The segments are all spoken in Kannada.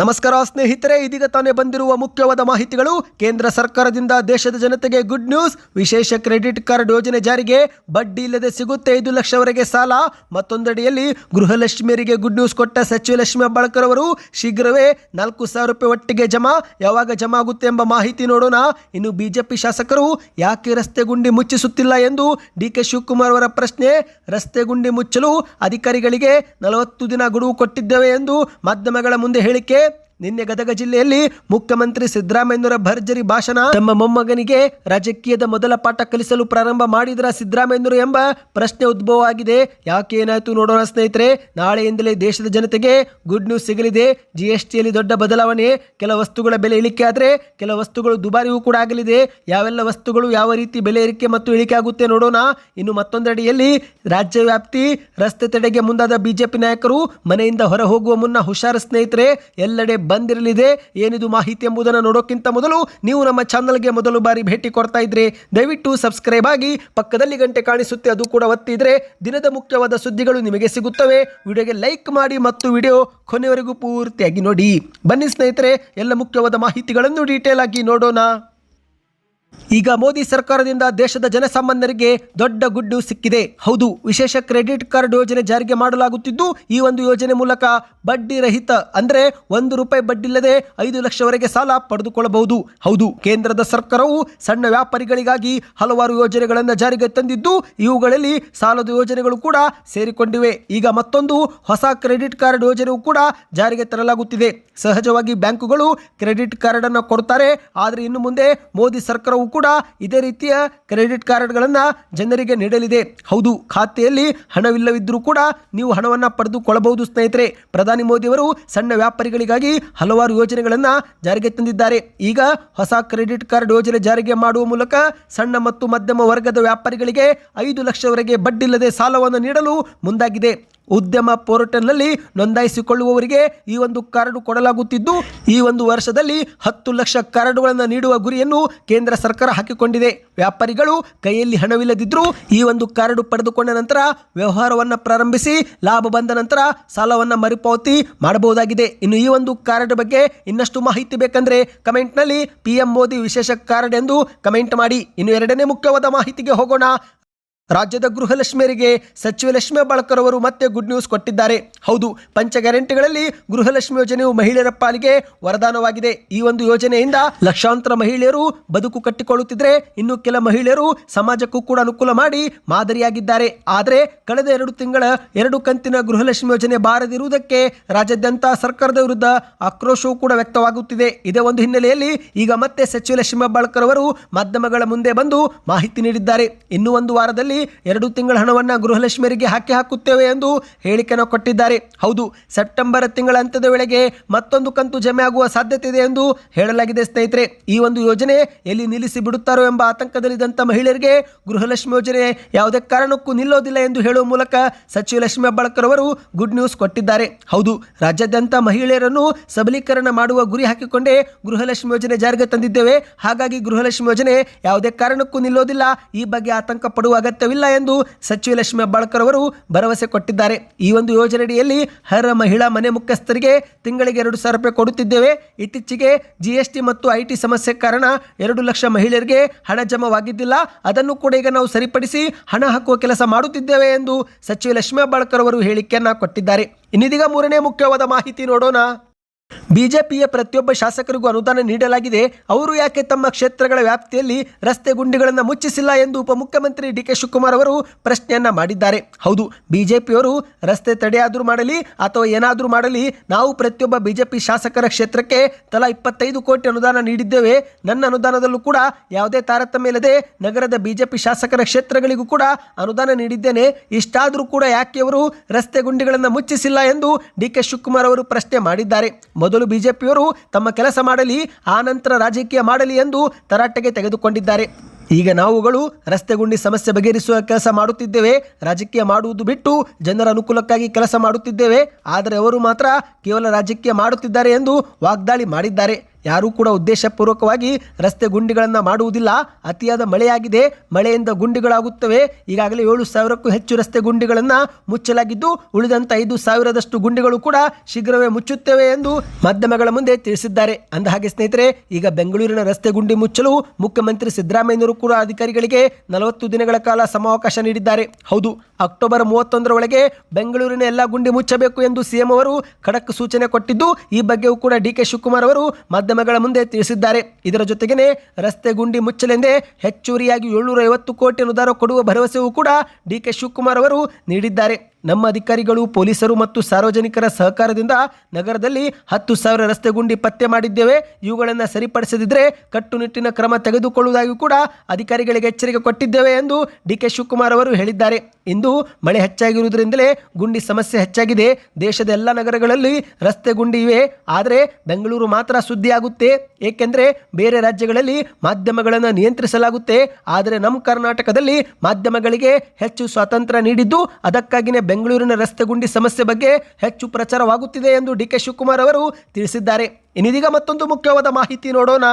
ನಮಸ್ಕಾರ ಸ್ನೇಹಿತರೆ, ಇದೀಗ ತಾನೇ ಬಂದಿರುವ ಮುಖ್ಯವಾದ ಮಾಹಿತಿಗಳು. ಕೇಂದ್ರ ಸರ್ಕಾರದಿಂದ ದೇಶದ ಜನತೆಗೆ ಗುಡ್ ನ್ಯೂಸ್ ವಿಶೇಷ ಕ್ರೆಡಿಟ್ ಕಾರ್ಡ್ ಯೋಜನೆ ಜಾರಿಗೆ. ಬಡ್ಡಿ ಇಲ್ಲದೆ ಸಿಗುತ್ತೆ ಐದು ಲಕ್ಷವರೆಗೆ ಸಾಲ. ಮತ್ತೊಂದಡಿಯಲ್ಲಿ ಗೃಹಲಕ್ಷ್ಮಿಯರಿಗೆ ಗುಡ್ ನ್ಯೂಸ್ ಕೊಟ್ಟ ಸಚಿವ ಲಕ್ಷ್ಮಿ ಅಬ್ಬಾಳ್ಕರ್ ಅವರು, ಶೀಘ್ರವೇ ನಾಲ್ಕು ಸಾವಿರ ರೂಪಾಯಿ ಒಟ್ಟಿಗೆ ಜಮಾ. ಯಾವಾಗ ಜಮಾ ಆಗುತ್ತೆ ಎಂಬ ಮಾಹಿತಿ ನೋಡೋಣ. ಇನ್ನು ಬಿಜೆಪಿ ಶಾಸಕರು, ಯಾಕೆ ರಸ್ತೆ ಗುಂಡಿ ಮುಚ್ಚಿಸುತ್ತಿಲ್ಲ ಎಂದು ಡಿ ಕೆ ಶಿವಕುಮಾರ್ ಅವರ ಪ್ರಶ್ನೆ. ರಸ್ತೆ ಗುಂಡಿ ಮುಚ್ಚಲು ಅಧಿಕಾರಿಗಳಿಗೆ ನಲವತ್ತು ದಿನ ಗಡುವು ಕೊಟ್ಟಿದ್ದೇವೆ ಎಂದು ಮಾಧ್ಯಮಗಳ ಮುಂದೆ ಹೇಳಿಕೆ. ನಿನ್ನೆ ಗದಗ ಜಿಲ್ಲೆಯಲ್ಲಿ ಮುಖ್ಯಮಂತ್ರಿ ಸಿದ್ದರಾಮಯ್ಯನವರ ಭರ್ಜರಿ ಭಾಷಣ. ತಮ್ಮ ಮೊಮ್ಮಗನಿಗೆ ರಾಜಕೀಯದ ಮೊದಲ ಪಾಠ ಕಲಿಸಲು ಪ್ರಾರಂಭ ಮಾಡಿದ್ರ ಸಿದ್ದರಾಮಯ್ಯನವರು ಎಂಬ ಪ್ರಶ್ನೆ ಉದ್ಭವ ಆಗಿದೆ. ಯಾಕೆ ಏನಾಯ್ತು ನೋಡೋಣ ಸ್ನೇಹಿತರೆ. ನಾಳೆಯಿಂದಲೇ ದೇಶದ ಜನತೆಗೆ ಗುಡ್ ನ್ಯೂಸ್ ಸಿಗಲಿದೆ. ಜಿ ಎಸ್ ದೊಡ್ಡ ಬದಲಾವಣೆ. ಕೆಲ ವಸ್ತುಗಳ ಬೆಲೆ ಇಳಿಕೆ ಆದರೆ ಕೆಲ ವಸ್ತುಗಳು ದುಬಾರಿಯೂ ಕೂಡ ಆಗಲಿದೆ. ಯಾವೆಲ್ಲ ವಸ್ತುಗಳು ಯಾವ ರೀತಿ ಬೆಲೆ ಏರಿಕೆ ಮತ್ತು ಇಳಿಕೆ ಆಗುತ್ತೆ ನೋಡೋಣ. ಇನ್ನು ಮತ್ತೊಂದೆಡೆಯಲ್ಲಿ ರಾಜ್ಯ ವ್ಯಾಪ್ತಿ ರಸ್ತೆ ತಡೆಗೆ ಮುಂದಾದ ಬಿಜೆಪಿ ನಾಯಕರು ಮನೆಯಿಂದ ಹೊರ ಹೋಗುವ ಮುನ್ನ ಹುಷಾರು ಸ್ನೇಹಿತರೆ. ಎಲ್ಲೆಡೆ ಬಂದಿರಲಿದೆ. ಏನಿದು ಮಾಹಿತಿ ಎಂಬುದನ್ನು ನೋಡೋಕ್ಕಿಂತ ಮೊದಲು ನೀವು ನಮ್ಮ ಚಾನಲ್ಗೆ ಮೊದಲು ಬಾರಿ ಭೇಟಿ ಕೊಡ್ತಾ ಇದ್ರೆ ದಯವಿಟ್ಟು ಸಬ್ಸ್ಕ್ರೈಬ್ ಆಗಿ ಪಕ್ಕದಲ್ಲಿ ಗಂಟೆ ಕಾಣಿಸುತ್ತೆ, ಅದು ಕೂಡ ಒತ್ತಿದ್ರೆ ದಿನದ ಮುಖ್ಯವಾದ ಸುದ್ದಿಗಳು ನಿಮಗೆ ಸಿಗುತ್ತವೆ. ವಿಡಿಯೋಗೆ ಲೈಕ್ ಮಾಡಿ ಮತ್ತು ವಿಡಿಯೋ ಕೊನೆಯವರೆಗೂ ಪೂರ್ತಿಯಾಗಿ ನೋಡಿ. ಬನ್ನಿ ಸ್ನೇಹಿತರೆ, ಎಲ್ಲ ಮುಖ್ಯವಾದ ಮಾಹಿತಿಗಳನ್ನು ಡೀಟೇಲ್ ಆಗಿ ನೋಡೋಣ. ಈಗ ಮೋದಿ ಸರ್ಕಾರದಿಂದ ದೇಶದ ಜನಸಾಮಾನ್ಯರಿಗೆ ದೊಡ್ಡ ಗುಡ್ಡು ಸಿಕ್ಕಿದೆ. ಹೌದು, ವಿಶೇಷ ಕ್ರೆಡಿಟ್ ಕಾರ್ಡ್ ಯೋಜನೆ ಜಾರಿಗೆ ಮಾಡಲಾಗುತ್ತಿದ್ದು, ಈ ಒಂದು ಯೋಜನೆ ಮೂಲಕ ಬಡ್ಡಿ ರಹಿತ ಅಂದ್ರೆ ಒಂದು ರೂಪಾಯಿ ಬಡ್ಡಿ ಇಲ್ಲದೆ ಐದು ಲಕ್ಷವರೆಗೆ ಸಾಲ ಪಡೆದುಕೊಳ್ಳಬಹುದು. ಹೌದು, ಕೇಂದ್ರದ ಸರ್ಕಾರವು ಸಣ್ಣ ವ್ಯಾಪಾರಿಗಳಿಗಾಗಿ ಹಲವಾರು ಯೋಜನೆಗಳನ್ನು ಜಾರಿಗೆ ತಂದಿದ್ದು, ಇವುಗಳಲ್ಲಿ ಸಾಲದ ಯೋಜನೆಗಳು ಕೂಡ ಸೇರಿಕೊಂಡಿವೆ. ಈಗ ಮತ್ತೊಂದು ಹೊಸ ಕ್ರೆಡಿಟ್ ಕಾರ್ಡ್ ಯೋಜನೆಯು ಕೂಡ ಜಾರಿಗೆ ತರಲಾಗುತ್ತಿದೆ. ಸಹಜವಾಗಿ ಬ್ಯಾಂಕುಗಳು ಕ್ರೆಡಿಟ್ ಕಾರ್ಡ್ ಅನ್ನು ಕೊಡ್ತಾರೆ, ಆದರೆ ಇನ್ನು ಮುಂದೆ ಮೋದಿ ಸರ್ಕಾರವು ಕೂಡ ಇದೇ ರೀತಿಯ ಕ್ರೆಡಿಟ್ ಕಾರ್ಡ್ಗಳನ್ನು ಜನರಿಗೆ ನೀಡಲಿದೆ. ಹೌದು, ಖಾತೆಯಲ್ಲಿ ಹಣವಿಲ್ಲವಿದ್ದರೂ ಕೂಡ ನೀವು ಹಣವನ್ನು ಪಡೆದುಕೊಳ್ಳಬಹುದು ಸ್ನೇಹಿತರೆ. ಪ್ರಧಾನಿ ಮೋದಿಯವರು ಸಣ್ಣ ವ್ಯಾಪಾರಿಗಳಿಗಾಗಿ ಹಲವಾರು ಯೋಜನೆಗಳನ್ನು ಜಾರಿಗೆ ತಂದಿದ್ದಾರೆ. ಈಗ ಹೊಸ ಕ್ರೆಡಿಟ್ ಕಾರ್ಡ್ ಯೋಜನೆ ಜಾರಿಗೆ ಮಾಡುವ ಮೂಲಕ ಸಣ್ಣ ಮತ್ತು ಮಧ್ಯಮ ವರ್ಗದ ವ್ಯಾಪಾರಿಗಳಿಗೆ ಐದು ಲಕ್ಷವರೆಗೆ ಬಡ್ಡಿಲ್ಲದೆ ಸಾಲವನ್ನು ನೀಡಲು ಮುಂದಾಗಿದೆ. ಉದ್ಯಮ ಪೋರ್ಟಲ್ನಲ್ಲಿ ನೋಂದಾಯಿಸಿಕೊಳ್ಳುವವರಿಗೆ ಈ ಒಂದು ಕಾರ್ಡ್ ಕೊಡಲಾಗುತ್ತಿದ್ದು, ಈ ಒಂದು ವರ್ಷದಲ್ಲಿ ಹತ್ತು ಲಕ್ಷ ಕಾರ್ಡ್ಗಳನ್ನು ನೀಡುವ ಗುರಿಯನ್ನು ಕೇಂದ್ರ ಸರ್ಕಾರ ಹಾಕಿಕೊಂಡಿದೆ. ವ್ಯಾಪಾರಿಗಳು ಕೈಯಲ್ಲಿ ಹಣವಿಲ್ಲದಿದ್ದರೂ ಈ ಒಂದು ಕಾರ್ಡ್ ಪಡೆದುಕೊಂಡ ನಂತರ ವ್ಯವಹಾರವನ್ನು ಪ್ರಾರಂಭಿಸಿ, ಲಾಭ ಬಂದ ನಂತರ ಸಾಲವನ್ನು ಮರುಪಾವತಿ ಮಾಡಬಹುದಾಗಿದೆ. ಇನ್ನು ಈ ಒಂದು ಕಾರ್ಡ್ ಬಗ್ಗೆ ಇನ್ನಷ್ಟು ಮಾಹಿತಿ ಬೇಕಂದ್ರೆ ಕಮೆಂಟ್ನಲ್ಲಿ ಪಿ ಎಂ ಮೋದಿ ವಿಶೇಷ ಕಾರ್ಡ್ ಎಂದು ಕಮೆಂಟ್ ಮಾಡಿ. ಇನ್ನು ಎರಡನೇ ಮುಖ್ಯವಾದ ಮಾಹಿತಿಗೆ ಹೋಗೋಣ. ರಾಜ್ಯದ ಗೃಹಲಕ್ಷ್ಮಿಯರಿಗೆ ಸಚಿವ ಲಕ್ಷ್ಮೀ ಬಾಳ್ಕರ್ ಅವರು ಮತ್ತೆ ಗುಡ್ ನ್ಯೂಸ್ ಕೊಟ್ಟಿದ್ದಾರೆ. ಹೌದು, ಪಂಚ ಗ್ಯಾರಂಟಿಗಳಲ್ಲಿ ಗೃಹಲಕ್ಷ್ಮಿ ಯೋಜನೆಯು ಮಹಿಳೆಯರ ಪಾಲಿಗೆ ವರದಾನವಾಗಿದೆ. ಈ ಒಂದು ಯೋಜನೆಯಿಂದ ಲಕ್ಷಾಂತರ ಮಹಿಳೆಯರು ಬದುಕು ಕಟ್ಟಿಕೊಳ್ಳುತ್ತಿದ್ರೆ ಇನ್ನು ಕೆಲ ಮಹಿಳೆಯರು ಸಮಾಜಕ್ಕೂ ಕೂಡ ಅನುಕೂಲ ಮಾಡಿ ಮಾದರಿಯಾಗಿದ್ದಾರೆ. ಆದರೆ ಕಳೆದ ಎರಡು ತಿಂಗಳ ಎರಡು ಕಂತಿನ ಗೃಹಲಕ್ಷ್ಮಿ ಯೋಜನೆ ಬಾರದಿರುವುದಕ್ಕೆ ರಾಜ್ಯಾದ್ಯಂತ ಸರ್ಕಾರದ ವಿರುದ್ಧ ಆಕ್ರೋಶವೂ ಕೂಡ ವ್ಯಕ್ತವಾಗುತ್ತಿದೆ. ಇದೇ ಒಂದು ಹಿನ್ನೆಲೆಯಲ್ಲಿ ಈಗ ಮತ್ತೆ ಸಚಿವ ಲಕ್ಷ್ಮೀ ಬಾಳ್ಕರ್ ಅವರು ಮಾಧ್ಯಮಗಳ ಮುಂದೆ ಬಂದು ಮಾಹಿತಿ ನೀಡಿದ್ದಾರೆ. ಇನ್ನೂ ಒಂದು ವಾರದಲ್ಲಿ ಎರಡು ತಿಂಗಳ ಹಣವನ್ನು ಗೃಹಲಕ್ಷ್ಮಿಯರಿಗೆ ಹಾಕಿ ಹಾಕುತ್ತೇವೆ ಎಂದು ಹೇಳಿಕೆಯನ್ನು ಕೊಟ್ಟಿದ್ದಾರೆ. ಹೌದು, ಸೆಪ್ಟೆಂಬರ್ ತಿಂಗಳ ಅಂತ್ಯದ ವೇಳೆಗೆ ಮತ್ತೊಂದು ಕಂತು ಜಮೆ ಆಗುವ ಸಾಧ್ಯತೆ ಇದೆ ಎಂದು ಹೇಳಲಾಗಿದೆ, ಸ್ನೇಹಿತರೆ. ಈ ಒಂದು ಯೋಜನೆ ಎಲ್ಲಿ ನಿಲ್ಲಿಸಿ ಬಿಡುತ್ತಾರೋ ಎಂಬ ಆತಂಕದಲ್ಲಿದ್ದಂಥ ಮಹಿಳೆಯರಿಗೆ ಗೃಹಲಕ್ಷ್ಮಿ ಯೋಜನೆ ಯಾವುದೇ ಕಾರಣಕ್ಕೂ ನಿಲ್ಲೋದಿಲ್ಲ ಎಂದು ಹೇಳುವ ಮೂಲಕ ಸಚಿವ ಲಕ್ಷ್ಮಿ ಹೆಬ್ಬಾಳ್ಕರ್ ಅವರು ಗುಡ್ ನ್ಯೂಸ್ ಕೊಟ್ಟಿದ್ದಾರೆ. ಹೌದು, ರಾಜ್ಯಾದ್ಯಂತ ಮಹಿಳೆಯರನ್ನು ಸಬಲೀಕರಣ ಮಾಡುವ ಗುರಿ ಹಾಕಿಕೊಂಡೇ ಗೃಹಲಕ್ಷ್ಮಿ ಯೋಜನೆ ಜಾರಿಗೆ ತಂದಿದ್ದೇವೆ. ಹಾಗಾಗಿ ಗೃಹಲಕ್ಷ್ಮಿ ಯೋಜನೆ ಯಾವುದೇ ಕಾರಣಕ್ಕೂ ನಿಲ್ಲೋದಿಲ್ಲ. ಈ ಬಗ್ಗೆ ಆತಂಕ ಪಡುವ ಅಗತ್ಯವಿಲ್ಲ ಎಂದು ಸಚಿವ ಲಕ್ಷ್ಮಿ ಹೆಬ್ಬಾಳ್ಕರ್ ಅವರು ಭರವಸೆ ಕೊಟ್ಟಿದ್ದಾರೆ. ಈ ಒಂದು ಯೋಜನೆಯಡಿಯಲ್ಲಿ ಹರ ಮಹಿಳಾ ಮನೆ ಮುಖ್ಯಸ್ಥರಿಗೆ ತಿಂಗಳಿಗೆ ಎರಡು ಸಾವಿರ ರೂಪಾಯಿ ಕೊಡುತ್ತಿದ್ದೇವೆ. ಇತ್ತೀಚೆಗೆ ಜಿಎಸ್ಟಿ ಮತ್ತು ಐ ಟಿ ಸಮಸ್ಯೆ ಕಾರಣ ಎರಡು ಲಕ್ಷ ಮಹಿಳೆಯರಿಗೆ ಹಣ ಜಮವಾಗಿದ್ದಿಲ್ಲ. ಅದನ್ನು ಕೂಡ ಈಗ ನಾವು ಸರಿಪಡಿಸಿ ಹಣ ಹಾಕುವ ಕೆಲಸ ಮಾಡುತ್ತಿದ್ದೇವೆ ಎಂದು ಸಚಿವ ಲಕ್ಷ್ಮಿ ಹೆಬ್ಬಾಳ್ಕರ್ ಅವರು ಹೇಳಿಕೆಯನ್ನು ಕೊಟ್ಟಿದ್ದಾರೆ. ಇನ್ನಿದೀಗ ಮೂರನೇ ಮುಖ್ಯವಾದ ಮಾಹಿತಿ ನೋಡೋಣ. ಬಿಜೆಪಿಯ ಪ್ರತಿಯೊಬ್ಬ ಶಾಸಕರಿಗೂ ಅನುದಾನ ನೀಡಲಾಗಿದೆ. ಅವರು ಯಾಕೆ ತಮ್ಮ ಕ್ಷೇತ್ರಗಳ ವ್ಯಾಪ್ತಿಯಲ್ಲಿ ರಸ್ತೆ ಗುಂಡಿಗಳನ್ನು ಮುಚ್ಚಿಸಿಲ್ಲ ಎಂದು ಉಪಮುಖ್ಯಮಂತ್ರಿ ಡಿ ಕೆ ಶಿವಕುಮಾರ್ ಅವರು ಪ್ರಶ್ನೆಯನ್ನ ಮಾಡಿದ್ದಾರೆ. ಹೌದು, ಬಿಜೆಪಿಯವರು ರಸ್ತೆ ತಡೆಯಾದರೂ ಮಾಡಲಿ ಅಥವಾ ಏನಾದರೂ ಮಾಡಲಿ, ನಾವು ಪ್ರತಿಯೊಬ್ಬ ಬಿಜೆಪಿ ಶಾಸಕರ ಕ್ಷೇತ್ರಕ್ಕೆ ತಲಾ ಇಪ್ಪತ್ತೈದು ಕೋಟಿ ಅನುದಾನ ನೀಡಿದ್ದೇವೆ. ನನ್ನ ಅನುದಾನದಲ್ಲೂ ಕೂಡ ಯಾವುದೇ ತಾರತಮ್ಯ ಇಲ್ಲದೆ ನಗರದ ಬಿಜೆಪಿ ಶಾಸಕರ ಕ್ಷೇತ್ರಗಳಿಗೂ ಕೂಡ ಅನುದಾನ ನೀಡಿದ್ದೇನೆ. ಇಷ್ಟಾದರೂ ಕೂಡ ಯಾಕೆ ಅವರು ರಸ್ತೆ ಗುಂಡಿಗಳನ್ನು ಮುಚ್ಚಿಸಿಲ್ಲ ಎಂದು ಡಿ ಕೆ ಶಿವಕುಮಾರ್ ಅವರು ಪ್ರಶ್ನೆ ಮಾಡಿದ್ದಾರೆ. ಮೊದಲು ಬಿಜೆಪಿಯವರು ತಮ್ಮ ಕೆಲಸ ಮಾಡಲಿ, ಆ ನಂತರ ರಾಜಕೀಯ ಮಾಡಲಿ ಎಂದು ತರಾಟೆಗೆ ತೆಗೆದುಕೊಂಡಿದ್ದಾರೆ. ಈಗ ನಾವುಗಳು ರಸ್ತೆ ಗುಂಡಿ ಸಮಸ್ಯೆ ಬಗೆಹರಿಸುವ ಕೆಲಸ ಮಾಡುತ್ತಿದ್ದೇವೆ. ರಾಜಕೀಯ ಮಾಡುವುದು ಬಿಟ್ಟು ಜನರ ಅನುಕೂಲಕ್ಕಾಗಿ ಕೆಲಸ ಮಾಡುತ್ತಿದ್ದೇವೆ. ಆದರೆ ಅವರು ಮಾತ್ರ ಕೇವಲ ರಾಜಕೀಯ ಮಾಡುತ್ತಿದ್ದಾರೆ ಎಂದು ವಾಗ್ದಾಳಿ ಮಾಡಿದ್ದಾರೆ. ಯಾರೂ ಕೂಡ ಉದ್ದೇಶಪೂರ್ವಕವಾಗಿ ರಸ್ತೆ ಗುಂಡಿಗಳನ್ನು ಮಾಡುವುದಿಲ್ಲ. ಅತಿಯಾದ ಮಳೆಯಾಗಿದೆ. ಮಳೆಯಿಂದ ಗುಂಡಿಗಳಾಗುತ್ತವೆ. ಈಗಾಗಲೇ ಏಳು ಸಾವಿರಕ್ಕೂ ಹೆಚ್ಚು ರಸ್ತೆ ಗುಂಡಿಗಳನ್ನು ಮುಚ್ಚಲಾಗಿದ್ದು, ಉಳಿದಂತ ಐದು ಸಾವಿರದಷ್ಟು ಗುಂಡಿಗಳು ಕೂಡ ಶೀಘ್ರವೇ ಮುಚ್ಚುತ್ತವೆ ಎಂದು ಮಾಧ್ಯಮಗಳ ಮುಂದೆ ತಿಳಿಸಿದ್ದಾರೆ. ಅಂದಹಾಗೆ ಸ್ನೇಹಿತರೆ, ಈಗ ಬೆಂಗಳೂರಿನ ರಸ್ತೆ ಗುಂಡಿ ಮುಚ್ಚಲು ಮುಖ್ಯಮಂತ್ರಿ ಸಿದ್ದರಾಮಯ್ಯನವರು ಕೂಡ ಅಧಿಕಾರಿಗಳಿಗೆ ನಲವತ್ತು ದಿನಗಳ ಕಾಲ ಸಮಾವಕಾಶ ನೀಡಿದ್ದಾರೆ. ಹೌದು, ಅಕ್ಟೋಬರ್ ಮೂವತ್ತೊಂದರ ಒಳಗೆ ಬೆಂಗಳೂರಿನ ಎಲ್ಲ ಗುಂಡಿ ಮುಚ್ಚಬೇಕು ಎಂದು ಸಿಎಂ ಅವರು ಖಡಕ್ ಸೂಚನೆ ಕೊಟ್ಟಿದ್ದು, ಈ ಬಗ್ಗೆಯೂ ಕೂಡ ಡಿ ಕೆ ಶಿವಕುಮಾರ್ ಅವರು ಮಾಧ್ಯಮಗಳ ಮುಂದೆ ತಿಳಿಸಿದ್ದಾರೆ. ಇದರ ಜೊತೆಗೇನೆ ರಸ್ತೆ ಗುಂಡಿ ಮುಚ್ಚಲೆಂದೇ ಹೆಚ್ಚುವರಿಯಾಗಿ ಏಳ್ನೂರ ಐವತ್ತು ಕೋಟಿ ಅನುದಾನ ಕೊಡುವ ಭರವಸೆಯೂ ಕೂಡ ಡಿ ಕೆ ಶಿವಕುಮಾರ್ ಅವರು ನೀಡಿದ್ದಾರೆ. ನಮ್ಮ ಅಧಿಕಾರಿಗಳು, ಪೊಲೀಸರು ಮತ್ತು ಸಾರ್ವಜನಿಕರ ಸಹಕಾರದಿಂದ ನಗರದಲ್ಲಿ ಹತ್ತು ಸಾವಿರ ರಸ್ತೆ ಗುಂಡಿ ಪತ್ತೆ ಮಾಡಿದ್ದೇವೆ. ಇವುಗಳನ್ನು ಸರಿಪಡಿಸದಿದ್ದರೆ ಕಟ್ಟುನಿಟ್ಟಿನ ಕ್ರಮ ತೆಗೆದುಕೊಳ್ಳುವುದಾಗಿ ಕೂಡ ಅಧಿಕಾರಿಗಳಿಗೆ ಎಚ್ಚರಿಕೆ ಕೊಟ್ಟಿದ್ದೇವೆ ಎಂದು ಡಿ ಕೆ ಶಿವಕುಮಾರ್ ಅವರು ಹೇಳಿದ್ದಾರೆ. ಇಂದು ಮಳೆ ಹೆಚ್ಚಾಗಿರುವುದರಿಂದಲೇ ಗುಂಡಿ ಸಮಸ್ಯೆ ಹೆಚ್ಚಾಗಿದೆ. ದೇಶದ ಎಲ್ಲ ನಗರಗಳಲ್ಲಿ ರಸ್ತೆ ಗುಂಡಿ ಇವೆ. ಆದರೆ ಬೆಂಗಳೂರು ಮಾತ್ರ ಸುದ್ದಿಯಾಗುತ್ತೆ. ಏಕೆಂದರೆ ಬೇರೆ ರಾಜ್ಯಗಳಲ್ಲಿ ಮಾಧ್ಯಮಗಳನ್ನು ನಿಯಂತ್ರಿಸಲಾಗುತ್ತೆ. ಆದರೆ ನಮ್ಮ ಕರ್ನಾಟಕದಲ್ಲಿ ಮಾಧ್ಯಮಗಳಿಗೆ ಹೆಚ್ಚು ಸ್ವಾತಂತ್ರ್ಯ ನೀಡಿದ್ದು ಅದಕ್ಕಾಗಿಯೇ ಬೆಂಗಳೂರಿನ ರಸ್ತೆ ಗುಂಡಿ ಸಮಸ್ಯೆ ಬಗ್ಗೆ ಹೆಚ್ಚು ಪ್ರಚಾರವಾಗುತ್ತಿದೆ ಎಂದು ಡಿ ಕೆ ಶಿವಕುಮಾರ್ ಅವರು ತಿಳಿಸಿದ್ದಾರೆ. ಇನ್ನಿದೀಗ ಮತ್ತೊಂದು ಮುಖ್ಯವಾದ ಮಾಹಿತಿ ನೋಡೋಣ.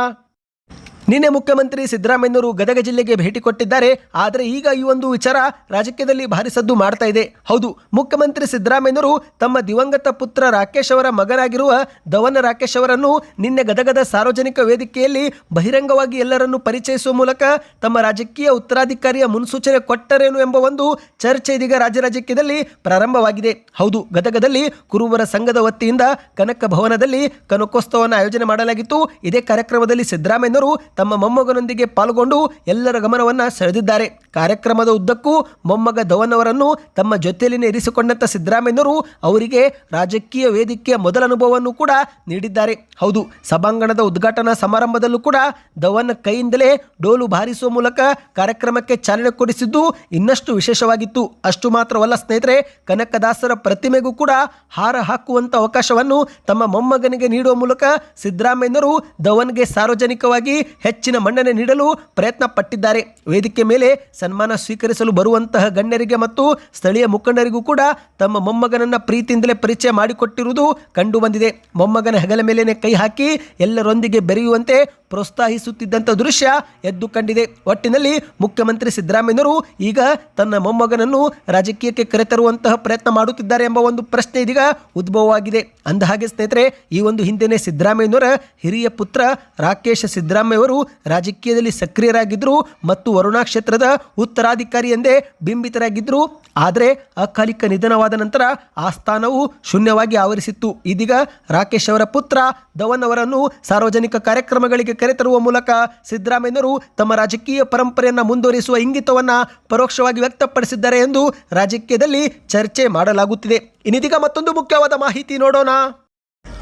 ನಿನ್ನೆ ಮುಖ್ಯಮಂತ್ರಿ ಸಿದ್ದರಾಮಯ್ಯನವರು ಗದಗ ಜಿಲ್ಲೆಗೆ ಭೇಟಿ ಕೊಟ್ಟಿದ್ದಾರೆ, ಆದರೆ ಈಗ ಈ ಒಂದು ವಿಚಾರ ರಾಜಕೀಯದಲ್ಲಿ ಭಾರಿ ಸದ್ದು ಮಾಡ್ತಾ ಇದೆ. ಹೌದು, ಮುಖ್ಯಮಂತ್ರಿ ಸಿದ್ದರಾಮಯ್ಯನವರು ತಮ್ಮ ದಿವಂಗತ ಪುತ್ರ ರಾಕೇಶ್ ಅವರ ಮಗನಾಗಿರುವ ಧವನ ರಾಕೇಶ್ ಅವರನ್ನು ನಿನ್ನೆ ಗದಗದ ಸಾರ್ವಜನಿಕ ವೇದಿಕೆಯಲ್ಲಿ ಬಹಿರಂಗವಾಗಿ ಎಲ್ಲರನ್ನು ಪರಿಚಯಿಸುವ ಮೂಲಕ ತಮ್ಮ ರಾಜಕೀಯ ಉತ್ತರಾಧಿಕಾರಿಯ ಮುನ್ಸೂಚನೆ ಕೊಟ್ಟರೇನು ಎಂಬ ಒಂದು ಚರ್ಚೆ ಇದೀಗ ರಾಜ್ಯ ರಾಜಕೀಯದಲ್ಲಿ ಪ್ರಾರಂಭವಾಗಿದೆ. ಹೌದು, ಗದಗದಲ್ಲಿ ಕುರುಬರ ಸಂಘದ ವತಿಯಿಂದ ಕನಕ ಭವನದಲ್ಲಿ ಕನಕೋತ್ಸವವನ್ನು ಆಯೋಜನೆ ಮಾಡಲಾಗಿತ್ತು. ಇದೇ ಕಾರ್ಯಕ್ರಮದಲ್ಲಿ ಸಿದ್ದರಾಮಯ್ಯನವರು ತಮ್ಮ ಮೊಮ್ಮಗನೊಂದಿಗೆ ಪಾಲ್ಗೊಂಡು ಎಲ್ಲರ ಗಮನವನ್ನು ಸೆಳೆದಿದ್ದಾರೆ. ಕಾರ್ಯಕ್ರಮದ ಉದ್ದಕ್ಕೂ ಮೊಮ್ಮಗ ಧವನ್ ಅವರನ್ನು ತಮ್ಮ ಜೊತೆಯಲ್ಲಿನೇ ಇರಿಸಿಕೊಂಡಂತ ಸಿದ್ದರಾಮಯ್ಯನವರು ಅವರಿಗೆ ರಾಜಕೀಯ ವೇದಿಕೆಯ ಮೊದಲ ಅನುಭವವನ್ನು ಕೂಡ ನೀಡಿದ್ದಾರೆ. ಹೌದು, ಸಭಾಂಗಣದ ಉದ್ಘಾಟನಾ ಸಮಾರಂಭದಲ್ಲೂ ಕೂಡ ಧವನ್ ಕೈಯಿಂದಲೇ ಡೋಲು ಬಾರಿಸುವ ಮೂಲಕ ಕಾರ್ಯಕ್ರಮಕ್ಕೆ ಚಾಲನೆ ಕೊಡಿಸಿದ್ದು ಇನ್ನಷ್ಟು ವಿಶೇಷವಾಗಿತ್ತು. ಅಷ್ಟು ಮಾತ್ರವಲ್ಲ ಸ್ನೇಹಿತರೆ, ಕನಕದಾಸರ ಪ್ರತಿಮೆಗೂ ಕೂಡ ಹಾರ ಹಾಕುವಂಥ ಅವಕಾಶವನ್ನು ತಮ್ಮ ಮೊಮ್ಮಗನಿಗೆ ನೀಡುವ ಮೂಲಕ ಸಿದ್ದರಾಮಯ್ಯನವರು ಧವನ್ಗೆ ಸಾರ್ವಜನಿಕವಾಗಿ ಹೆಚ್ಚಿನ ಮನ್ನಣೆ ನೀಡಲು ಪ್ರಯತ್ನ ಪಟ್ಟಿದ್ದಾರೆ ವೇದಿಕೆ ಮೇಲೆ ಸನ್ಮಾನ ಸ್ವೀಕರಿಸಲು ಬರುವಂತಹ ಗಣ್ಯರಿಗೆ ಮತ್ತು ಸ್ಥಳೀಯ ಮುಖಂಡರಿಗೂ ಕೂಡ ತಮ್ಮ ಮೊಮ್ಮಗನನ್ನ ಪ್ರೀತಿಯಿಂದಲೇ ಪರಿಚಯ ಮಾಡಿಕೊಟ್ಟಿರುವುದು ಕಂಡುಬಂದಿದೆ. ಮೊಮ್ಮಗನ ಹೆಗಲ ಮೇಲೇನೆ ಕೈ ಹಾಕಿ ಎಲ್ಲರೊಂದಿಗೆ ಬೆರೆಯುವಂತೆ ಪ್ರೋತ್ಸಾಹಿಸುತ್ತಿದ್ದಂಥ ದೃಶ್ಯ ಎದ್ದು ಕಂಡಿದೆ. ಒಟ್ಟಿನಲ್ಲಿ ಮುಖ್ಯಮಂತ್ರಿ ಸಿದ್ದರಾಮಯ್ಯನವರು ಈಗ ತನ್ನ ಮೊಮ್ಮಗನನ್ನು ರಾಜಕೀಯಕ್ಕೆ ಕರೆತರುವಂತಹ ಪ್ರಯತ್ನ ಮಾಡುತ್ತಿದ್ದಾರೆ ಎಂಬ ಒಂದು ಪ್ರಶ್ನೆ ಇದೀಗ ಉದ್ಭವವಾಗಿದೆ. ಅಂದಹಾಗೆ ಸ್ನೇಹಿತರೆ, ಈ ಒಂದು ಹಿಂದೆನೇ ಸಿದ್ದರಾಮಯ್ಯನವರ ಹಿರಿಯ ಪುತ್ರ ರಾಕೇಶ್ ಸಿದ್ದರಾಮಯ್ಯ ಅವರು ರಾಜಕೀಯದಲ್ಲಿ ಸಕ್ರಿಯರಾಗಿದ್ದರು ಮತ್ತು ವರುಣಾ ಕ್ಷೇತ್ರದ ಉತ್ತರಾಧಿಕಾರಿ ಎಂದೇ ಬಿಂಬಿತರಾಗಿದ್ದರು. ಆದರೆ ಅಕಾಲಿಕ ನಿಧನವಾದ ನಂತರ ಆ ಸ್ಥಾನವು ಶೂನ್ಯವಾಗಿ ಆವರಿಸಿತ್ತು. ಇದೀಗ ರಾಕೇಶ್ ಅವರ ಪುತ್ರ ಧವನ್ ಅವರನ್ನು ಸಾರ್ವಜನಿಕ ಕಾರ್ಯಕ್ರಮಗಳಿಗೆ ಕರೆತರುವ ಮೂಲಕ ಸಿದ್ದರಾಮಯ್ಯನವರು ತಮ್ಮ ರಾಜಕೀಯ ಪರಂಪರೆಯನ್ನು ಮುಂದುವರಿಸುವ ಇಂಗಿತವನ್ನು ಪರೋಕ್ಷವಾಗಿ ವ್ಯಕ್ತಪಡಿಸಿದ್ದಾರೆ ಎಂದು ರಾಜಕೀಯದಲ್ಲಿ ಚರ್ಚೆ ಮಾಡಲಾಗುತ್ತಿದೆ. ಇನ್ನಿದೀಗ ಮತ್ತೊಂದು ಮುಖ್ಯವಾದ ಮಾಹಿತಿ ನೋಡೋಣ.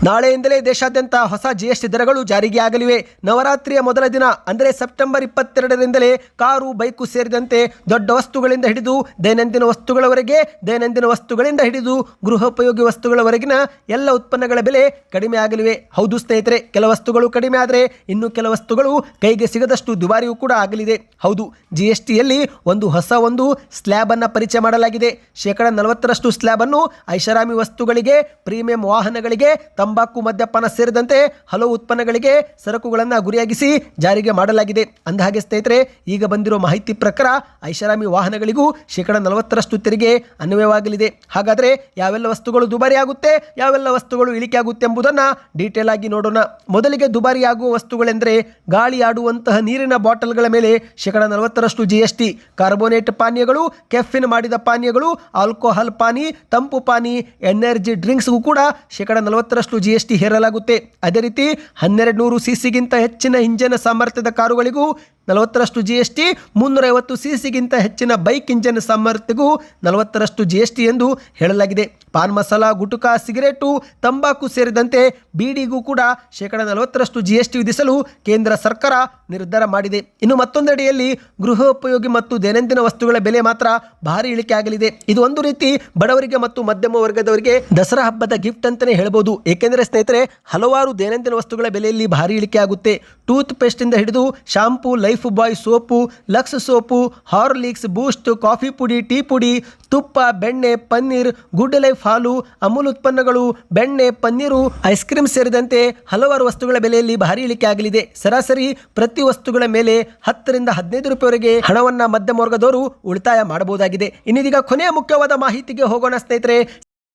ನಾಳೆಯಿಂದಲೇ ದೇಶಾದ್ಯಂತ ಹೊಸ ಜಿಎಸ್ಟಿ ದರಗಳು ಜಾರಿಗೆ ಆಗಲಿವೆ ನವರಾತ್ರಿಯ ಮೊದಲ ದಿನ, ಅಂದರೆ ಸೆಪ್ಟೆಂಬರ್ ಇಪ್ಪತ್ತೆರಡರಿಂದಲೇ ಕಾರು, ಬೈಕು ಸೇರಿದಂತೆ ದೊಡ್ಡ ವಸ್ತುಗಳಿಂದ ಹಿಡಿದು ದೈನಂದಿನ ವಸ್ತುಗಳವರೆಗೆ, ದೈನಂದಿನ ವಸ್ತುಗಳಿಂದ ಹಿಡಿದು ಗೃಹೋಪಯೋಗಿ ವಸ್ತುಗಳವರೆಗಿನ ಎಲ್ಲ ಉತ್ಪನ್ನಗಳ ಬೆಲೆ ಕಡಿಮೆ ಆಗಲಿವೆ. ಹೌದು ಸ್ನೇಹಿತರೆ, ಕೆಲ ವಸ್ತುಗಳು ಕಡಿಮೆ ಆದರೆ ಇನ್ನು ಕೆಲ ವಸ್ತುಗಳು ಕೈಗೆ ಸಿಗದಷ್ಟು ದುಬಾರಿಯೂ ಕೂಡ ಆಗಲಿದೆ. ಹೌದು ಜಿಎಸ್ಟಿಯಲ್ಲಿ ಎಸ್ ಟಿಯಲ್ಲಿ ಒಂದು ಹೊಸ ಒಂದು ಸ್ಲ್ಯಾಬ್ ಅನ್ನು ಪರಿಚಯ ಮಾಡಲಾಗಿದೆ. ಶೇಕಡ ನಲವತ್ತರಷ್ಟು ಸ್ಲ್ಯಾಬ್ ಅನ್ನು ಐಷಾರಾಮಿ ವಸ್ತುಗಳಿಗೆ, ಪ್ರೀಮಿಯಂ ವಾಹನಗಳಿಗೆ ತಂಬಾಕು, ಮದ್ಯಪಾನ ಸೇರಿದಂತೆ ಹಲವು ಉತ್ಪನ್ನಗಳಿಗೆ ಸರಕುಗಳನ್ನು ಗುರಿಯಾಗಿಸಿ ಜಾರಿಗೆ ಮಾಡಲಾಗಿದೆ. ಅಂದಹಾಗೆ ಸ್ನೇಹಿತರೆ, ಈಗ ಬಂದಿರೋ ಮಾಹಿತಿ ಪ್ರಕಾರ ಐಷಾರಾಮಿ ವಾಹನಗಳಿಗೂ ಶೇಕಡ ನಲವತ್ತರಷ್ಟು ತೆರಿಗೆ ಅನ್ವಯವಾಗಲಿದೆ. ಹಾಗಾದರೆ ಯಾವೆಲ್ಲ ವಸ್ತುಗಳು ದುಬಾರಿ ಆಗುತ್ತೆ, ಯಾವೆಲ್ಲ ವಸ್ತುಗಳು ಇಳಿಕೆ ಆಗುತ್ತೆ ಎಂಬುದನ್ನು ಡೀಟೇಲ್ ಆಗಿ ನೋಡೋಣ. ಮೊದಲಿಗೆ ದುಬಾರಿ ಆಗುವ ವಸ್ತುಗಳೆಂದರೆ ಗಾಳಿ ಆಡುವಂತಹ ನೀರಿನ ಬಾಟಲ್ಗಳ ಮೇಲೆ ಶೇಕಡ ನಲವತ್ತರಷ್ಟು ಜಿ ಎಸ್ ಟಿ ಕಾರ್ಬೋನೇಟ್ ಪಾನೀಯಗಳು, ಕೆಫಿನ್ ಮಾಡಿದ ಪಾನೀಯಗಳು, ಆಲ್ಕೋಹಾಲ್ ಪಾನಿ, ತಂಪು ಪಾನಿ, ಎನರ್ಜಿ ಡ್ರಿಂಕ್ಸ್ಗೂ ಕೂಡ ಶೇಕಡ ನಲವತ್ತರಷ್ಟು ಜಿ ಎಸ್ ಟಿ ಹೇರಲಾಗುತ್ತೆ. ಅದೇ ರೀತಿ ಹನ್ನೆರಡು ನೂರು ಸಿ ಸಿಗಿಂತ ಹೆಚ್ಚಿನ ಇಂಜಿನ ಸಾಮರ್ಥ್ಯದ ಕಾರುಗಳಿಗೂ ನಲವತ್ತರಷ್ಟು ಜಿ ಎಸ್ ಟಿ ಮುನ್ನೂರೈವತ್ತು ಸಿ ಸಿಗಿಂತ ಹೆಚ್ಚಿನ ಬೈಕ್ ಇಂಜನ್ ಸಾಮರ್ಥ್ಯಗೂ ನಲವತ್ತರಷ್ಟು ಜಿ ಎಸ್ ಟಿ ಎಂದು ಹೇಳಲಾಗಿದೆ. ಪಾನ್ ಮಸಾಲ, ಗುಟುಕಾ, ಸಿಗರೇಟು, ತಂಬಾಕು ಸೇರಿದಂತೆ ಬೀಡಿಗೂ ಕೂಡ ಶೇಕಡ ನಲವತ್ತರಷ್ಟು ಜಿ ಎಸ್ ಟಿ ವಿಧಿಸಲು ಕೇಂದ್ರ ಸರ್ಕಾರ ನಿರ್ಧಾರ ಮಾಡಿದೆ. ಇನ್ನು ಮತ್ತೊಂದೆಡೆಯಲ್ಲಿ ಗೃಹೋಪಯೋಗಿ ಮತ್ತು ದೈನಂದಿನ ವಸ್ತುಗಳ ಬೆಲೆ ಮಾತ್ರ ಭಾರಿ ಇಳಿಕೆ ಆಗಲಿದೆ. ಇದು ಒಂದು ರೀತಿ ಬಡವರಿಗೆ ಮತ್ತು ಮಧ್ಯಮ ವರ್ಗದವರಿಗೆ ದಸರಾ ಹಬ್ಬದ ಗಿಫ್ಟ್ ಅಂತಲೇ ಹೇಳಬಹುದು ಏಕೆಂದರೆ ಸ್ನೇಹಿತರೆ, ಹಲವಾರು ದೈನಂದಿನ ವಸ್ತುಗಳ ಬೆಲೆಯಲ್ಲಿ ಭಾರಿ ಇಳಿಕೆ ಆಗುತ್ತೆ. ಟೂತ್ ಪೇಸ್ಟಿಂದ ಹಿಡಿದು shampoo, life Lifebuoy soap Lux soap Horlicks Boost coffee ಪುಡಿ, ಟೀ ಪುಡಿ, ತುಪ್ಪ, ಬೆಣ್ಣೆ, ಪನ್ನೀರ್ ಗುಡ್ ಲೈಫ್ ಹಾಲು, ಅಮೂಲ್ ಉತ್ಪನ್ನಗಳು, ಬೆಣ್ಣೆ, ಪನ್ನೀರು, ಐಸ್ ಕ್ರೀಮ್ ಸೇರಿದಂತೆ ಹಲವಾರು ವಸ್ತುಗಳ ಬೆಲೆಯಲ್ಲಿ ಭಾರಿ ಇಳಿಕೆ ಆಗಲಿದೆ. ಸರಾಸರಿ ಪ್ರತಿ ವಸ್ತುಗಳ ಮೇಲೆ ಹತ್ತರಿಂದ ಹದಿನೈದು ರೂಪಾಯಿವರೆಗೆ ಹಣವನ್ನು ಮಧ್ಯಮ ವರ್ಗದವರು ಉಳಿತಾಯ ಮಾಡಬಹುದಾಗಿದೆ. ಇನ್ನಿದೀಗ ಕೊನೆಯ ಮುಖ್ಯವಾದ ಮಾಹಿತಿಗೆ ಹೋಗೋಣ ಸ್ನೇಹಿತರೆ.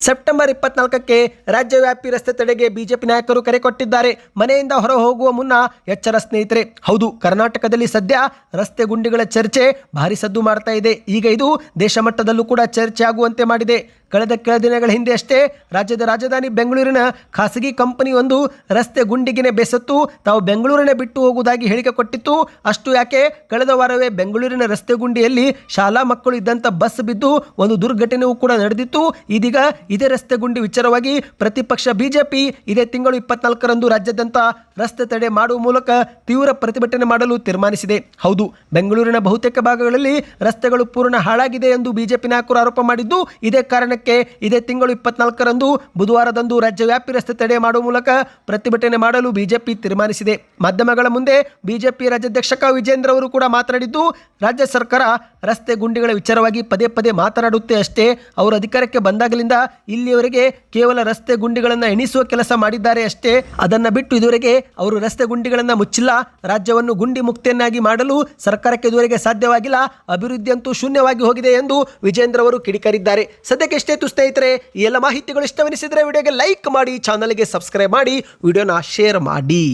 ಸೆಪ್ಟೆಂಬರ್ ಇಪ್ಪತ್ನಾಲ್ಕಕ್ಕೆ ರಾಜ್ಯವ್ಯಾಪಿ ರಸ್ತೆ ತಡೆಗೆ ಬಿಜೆಪಿ ನಾಯಕರು ಕರೆ ಕೊಟ್ಟಿದ್ದಾರೆ. ಮನೆಯಿಂದ ಹೊರ ಹೋಗುವ ಮುನ್ನ ಎಚ್ಚರ ಸ್ನೇಹಿತರೆ, ಹೌದು, ಕರ್ನಾಟಕದಲ್ಲಿ ಸದ್ಯ ರಸ್ತೆ ಗುಂಡಿಗಳ ಚರ್ಚೆ ಭಾರಿ ಸದ್ದು ಮಾಡ್ತಾ ಇದೆ. ಈಗ ಇದು ದೇಶ ಮಟ್ಟದಲ್ಲೂ ಕೂಡ ಚರ್ಚೆ ಆಗುವಂತೆ ಮಾಡಿದೆ. ಕಳೆದ ಕೆಲ ದಿನಗಳ ಹಿಂದೆಯಷ್ಟೇ ರಾಜ್ಯದ ರಾಜಧಾನಿ ಬೆಂಗಳೂರಿನ ಖಾಸಗಿ ಕಂಪನಿಯೊಂದು ರಸ್ತೆ ಗುಂಡಿಗೆನೆ ಬೆಸತ್ತು ತಾವು ಬೆಂಗಳೂರಿನ ಬಿಟ್ಟು ಹೋಗುವುದಾಗಿ ಹೇಳಿಕೆ ಕೊಟ್ಟಿತ್ತು. ಅಷ್ಟು ಯಾಕೆ? ಕಳೆದ ವಾರವೇ ಬೆಂಗಳೂರಿನ ರಸ್ತೆ ಗುಂಡಿಯಲ್ಲಿ ಶಾಲಾ ಮಕ್ಕಳು ಇದ್ದಂಥ ಬಸ್ ಬಿದ್ದು ಒಂದು ದುರ್ಘಟನೆಯೂ ಕೂಡ ನಡೆದಿತ್ತು. ಇದೀಗ ಇದೇ ರಸ್ತೆ ಗುಂಡಿ ವಿಚಾರವಾಗಿ ಪ್ರತಿಪಕ್ಷ ಬಿಜೆಪಿ ಇದೇ ತಿಂಗಳು ಇಪ್ಪತ್ನಾಲ್ಕರಂದು ರಾಜ್ಯಾದ್ಯಂತ ರಸ್ತೆ ತಡೆ ಮಾಡುವ ಮೂಲಕ ತೀವ್ರ ಪ್ರತಿಭಟನೆ ಮಾಡಲು ತೀರ್ಮಾನಿಸಿದೆ. ಹೌದು, ಬೆಂಗಳೂರಿನ ಬಹುತೇಕ ಭಾಗಗಳಲ್ಲಿ ರಸ್ತೆಗಳು ಪೂರ್ಣ ಹಾಳಾಗಿದೆ ಎಂದು ಬಿಜೆಪಿ ನಾಯಕರು ಆರೋಪ ಮಾಡಿದ್ದು, ಇದೇ ಕಾರಣಕ್ಕೆ ಇದೇ ತಿಂಗಳು ಇಪ್ಪತ್ನಾಲ್ಕರಂದು ಬುಧವಾರದಂದು ರಾಜ್ಯವ್ಯಾಪಿ ರಸ್ತೆ ತಡೆ ಮಾಡುವ ಮೂಲಕ ಪ್ರತಿಭಟನೆ ಮಾಡಲು ಬಿಜೆಪಿ ತೀರ್ಮಾನಿಸಿದೆ. ಮಾಧ್ಯಮಗಳ ಮುಂದೆ ಬಿಜೆಪಿ ರಾಜ್ಯಾಧ್ಯಕ್ಷ ವಿಜೇಂದ್ರ ಅವರು ಕೂಡ ಮಾತನಾಡಿದ್ದು, ರಾಜ್ಯ ಸರ್ಕಾರ ರಸ್ತೆ ಗುಂಡಿಗಳ ವಿಚಾರವಾಗಿ ಪದೇ ಪದೇ ಮಾತನಾಡುತ್ತೆ ಅಷ್ಟೇ. ಅವರು ಅಧಿಕಾರಕ್ಕೆ ಬಂದಾಗಲಿಂದ ಇಲ್ಲಿಯವರೆಗೆ ಕೇವಲ ರಸ್ತೆ ಗುಂಡಿಗಳನ್ನು ಎಣಿಸುವ ಕೆಲಸ ಮಾಡಿದ್ದಾರೆ ಅಷ್ಟೇ. ಅದನ್ನ ಬಿಟ್ಟು ಇದುವರೆಗೆ ಅವರು ರಸ್ತೆ ಗುಂಡಿಗಳನ್ನು ಮುಚ್ಚಿಲ್ಲ. ರಾಜ್ಯವನ್ನು ಗುಂಡಿ ಮುಕ್ತಿಯನ್ನಾಗಿ ಮಾಡಲು ಸರ್ಕಾರಕ್ಕೆ ಇದುವರೆಗೆ ಸಾಧ್ಯವಾಗಿಲ್ಲ. ಅಭಿವೃದ್ಧಿಯಂತೂ ಶೂನ್ಯವಾಗಿ ಹೋಗಿದೆ ಎಂದು ವಿಜೇಂದ್ರ ಅವರು ಕಿಡಿಕಾರಿದ್ದಾರೆ. ಸದ್ಯಕ್ಕೆ ಎಷ್ಟೇತು ಸ್ನೇಹಿತರೆ, ಈ ಎಲ್ಲ ಮಾಹಿತಿಗಳು ಇಷ್ಟವೆನಿಸಿದರೆ ವಿಡಿಯೋಗೆ ಲೈಕ್ ಮಾಡಿ ಚಾನಲ್ಗೆ ಸಬ್ಸ್ಕ್ರೈಬ್ ಮಾಡಿ, ವಿಡಿಯೋನ ಶೇರ್ ಮಾಡಿ.